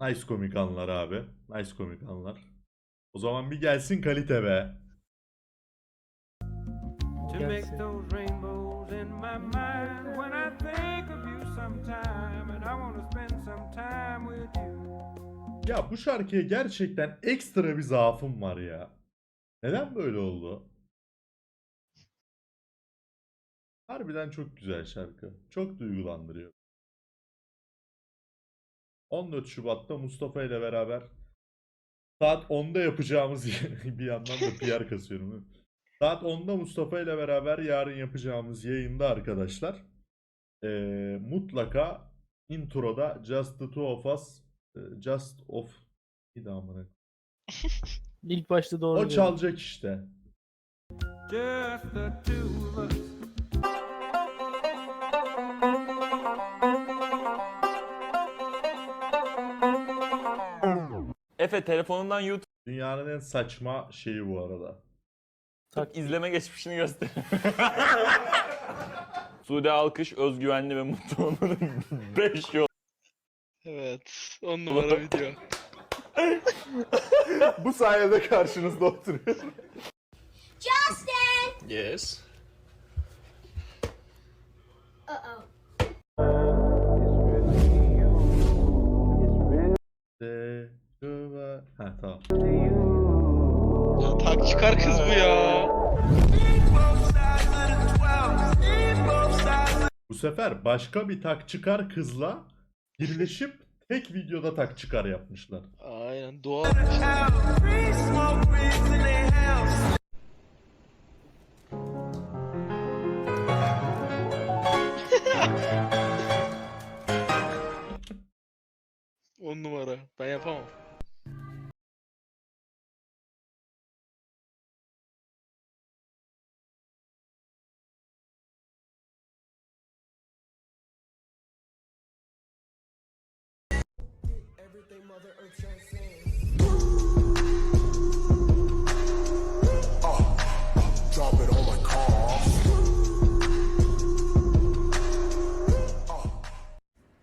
Nice komik anlar abi. Nice komik anlar. O zaman bir gelsin kalite be. to make those rainbows in my mind when I think of you sometime and I want to spend some time with you. Ya bu şarkıya gerçekten ekstra bir zaafım var ya. Neden böyle oldu? Harbiden çok güzel şarkı. Çok duygulandırıyor. 14 Şubat'ta Mustafa ile beraber saat 10'da yapacağımız bir yandan da PR kasıyorum. Saat 10'da Mustafa ile beraber yarın yapacağımız yayında arkadaşlar eee, mutlaka introda Just the Two of Us eee, Just of bir daha amına. İlk başta doğru. O diyorum. çalacak işte. Just the two of us. Efe telefonundan YouTube Dünyanın en saçma şeyi bu arada. Tak. izleme geçmişini göster. Sude Alkış özgüvenli ve mutlu olmanın 5 yol. Evet. 10 numara video. bu sayede karşınızda oturuyor. Yes. Ha tamam. Tak çıkar kız bu ya. Bu sefer başka bir tak çıkar kızla birleşip tek videoda tak çıkar yapmışlar. Aynen doğal. Uh, drop it on my car.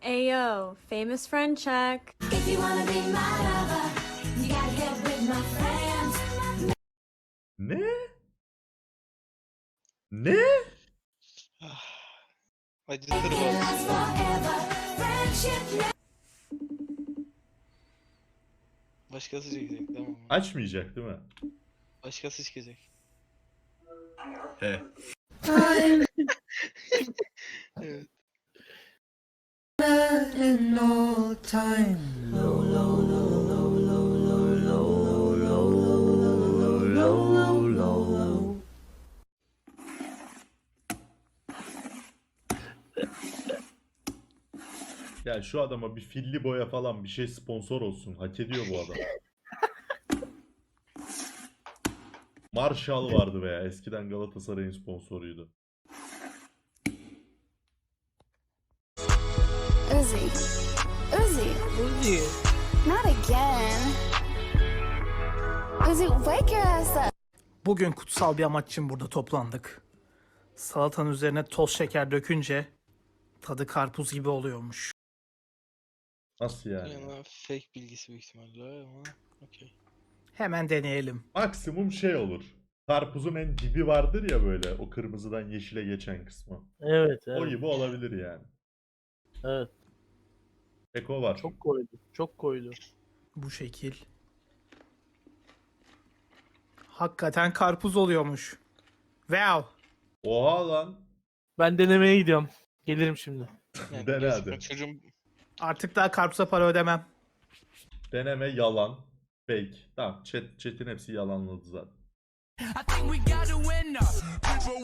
Ayo, famous friend check. If you wanna be my lover, you gotta get with my friends. Ne? Ne? Acıtır It bak. lasts forever. Başkası çekecek tamam mı? Açmayacak değil mi? Başkası çıkacak. He. Evet. Ya şu adama bir filli boya falan bir şey sponsor olsun. Hak ediyor bu adam. Marshall vardı veya eskiden Galatasaray'ın sponsoruydu. Uzi. Uzi. Uzi. Not again. Uzi, wake your ass up. Bugün kutsal bir amaç için burada toplandık. Salatanın üzerine toz şeker dökünce tadı karpuz gibi oluyormuş. Nasıl yani? Yani fake bilgisi büyük ihtimalle ama okey. Hemen deneyelim. Maksimum şey olur. Karpuzun en dibi vardır ya böyle o kırmızıdan yeşile geçen kısmı. Evet O evet. gibi olabilir yani. evet. Eko var. Çok koydu. Çok koydu. Bu şekil. Hakikaten karpuz oluyormuş. Wow. Oha lan. Ben denemeye gidiyorum. Gelirim şimdi. Yani Dene hadi. Çocuğun Artık daha karpuza para ödemem. Deneme yalan. Fake. Tamam chat, chat'in hepsi yalanladı zaten. People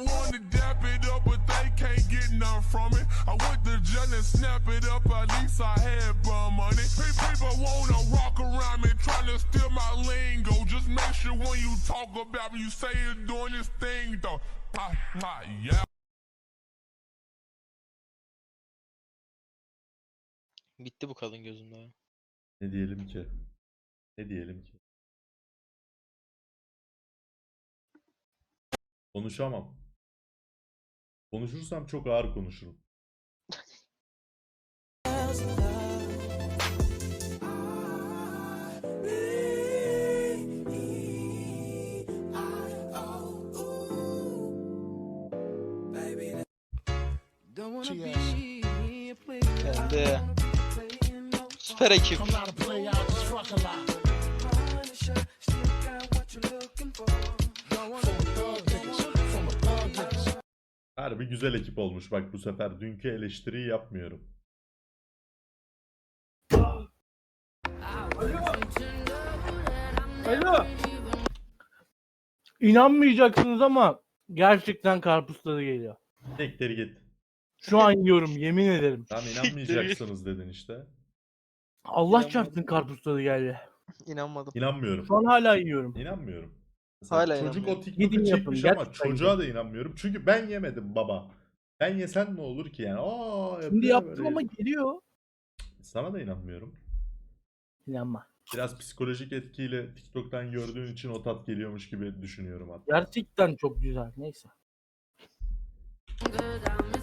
want to dap it up, but they can't get none from it. I went to jail and snap it up, at least I had bum money. Pe- People wanna rock around me, trying to steal my lingo. Just make sure when you talk about me, you say you're doing this thing, though. Ah, ah, yeah. Bitti bu kadın gözümde. Ne diyelim ki? Ne diyelim ki? Konuşamam. Konuşursam çok ağır konuşurum. Don't wanna Süper ekip. Harbi güzel ekip olmuş bak bu sefer. Dünkü eleştiriyi yapmıyorum. Alo. İnanmayacaksınız ama gerçekten karpuz tadı geliyor. Tekleri git. Şu an yiyorum yemin ederim. Tamam inanmayacaksınız dedin işte. Allah İnanmadım. çarpsın karpuz tadı geldi. İnanmadım. İnanmıyorum. Şu an hala yiyorum. İnanmıyorum. Mesela Hala çocuk o inanmıyorum. TikTok'u Gidin yapın, çekmiş ama gerçekten çocuğa da inanmıyorum. Çünkü ben yemedim baba. Ben yesen ne olur ki yani? Aa, Şimdi yapıyor yaptım böyle. ama geliyor. Sana da inanmıyorum. İnanma. Biraz psikolojik etkiyle TikTok'tan gördüğün için o tat geliyormuş gibi düşünüyorum hatta. Gerçekten çok güzel. Neyse. I might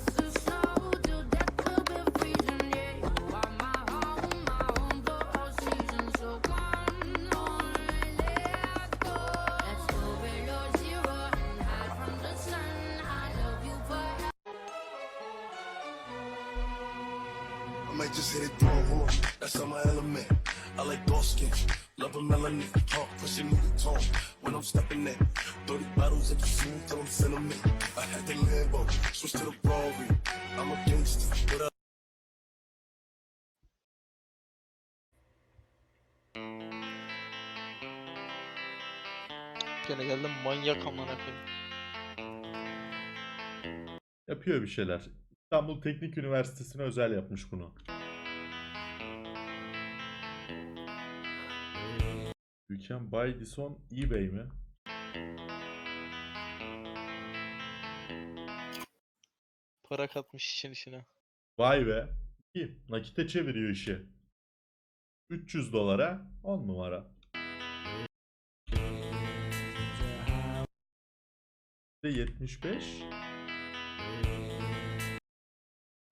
just hit it through hold on. That's on my element. I like dark skin, love a melanin. Talk, pushing me the tone when I'm stepping in. 30 bottles of the scene till I'm sentiment. I had the Lambo, switch to the Rari. I'm a gangster, but I Gene geldim manyak amına koyayım. Yapıyor bir şeyler. İstanbul Teknik Üniversitesi'ne özel yapmış bunu. Can buy this on eBay mi? Para katmış işin içine. Vay be. İyi. Nakite çeviriyor işi. 300 dolara 10 numara. Ve 75.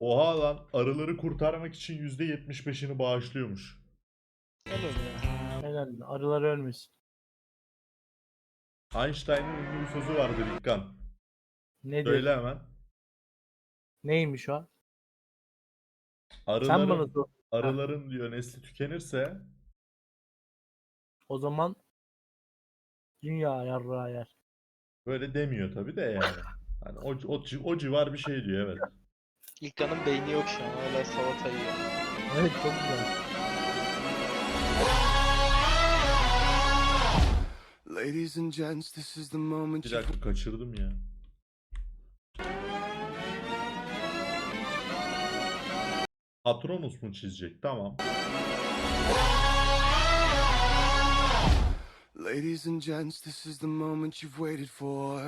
Oha lan arıları kurtarmak için %75'ini bağışlıyormuş. Helal Helal. Arılar ölmesin. Einstein'ın ünlü bir sözü vardır İlkan. Nedir? Söyle hemen. Neymiş o? Sen bana Arıların, sor. arıların diyor nesli tükenirse O zaman dünya yarrağı yer. böyle demiyor tabi de yani. Hani o, o, ci- o civar bir şey diyor evet. İlkan'ın beyni yok şu an hala salata yiyor. Evet çok güzel. Ladies and gents, this is the moment Bir dakika kaçırdım ya. Patronus mu çizecek? Tamam. Ladies and gents, this is the moment you've waited for.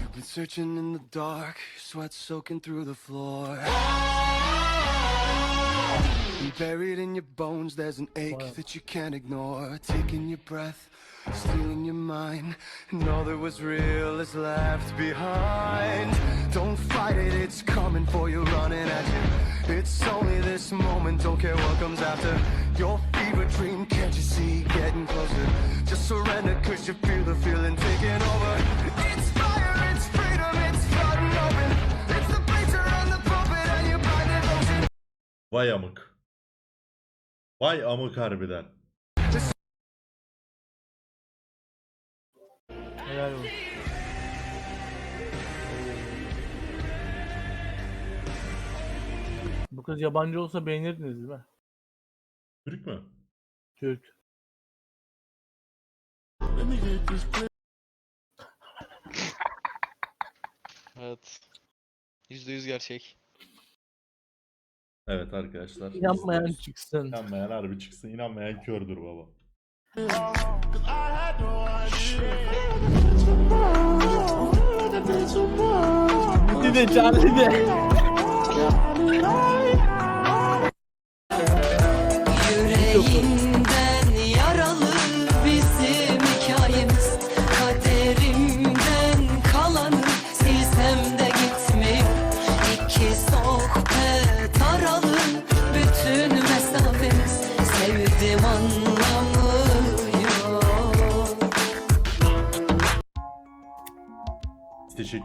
You've been searching in the dark, sweat soaking through the floor. And buried in your bones, there's an ache Wow. that you can't ignore. Taking your breath, stealing your mind, and all that was real is left behind. Don't fight it, it's coming for you, running at you. It's only this moment, don't care what comes after. Your fever dream, can't you see, getting closer? Just surrender, cause you feel the feeling taking over. It's fire, it's freedom, it's flooding open. It's the preacher and the prophet, and you blind devotion. Vay amık. Vay amık harbiden. Helal olsun. Bu kız yabancı olsa beğenirdiniz değil mi? Türk mü? Türk. Evet. %100 gerçek. Evet arkadaşlar. İnanmayan izliyoruz. çıksın. İnanmayan harbi çıksın. İnanmayan kördür baba. Bir de Charlie de.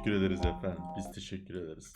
Teşekkür ederiz efendim. Biz teşekkür ederiz.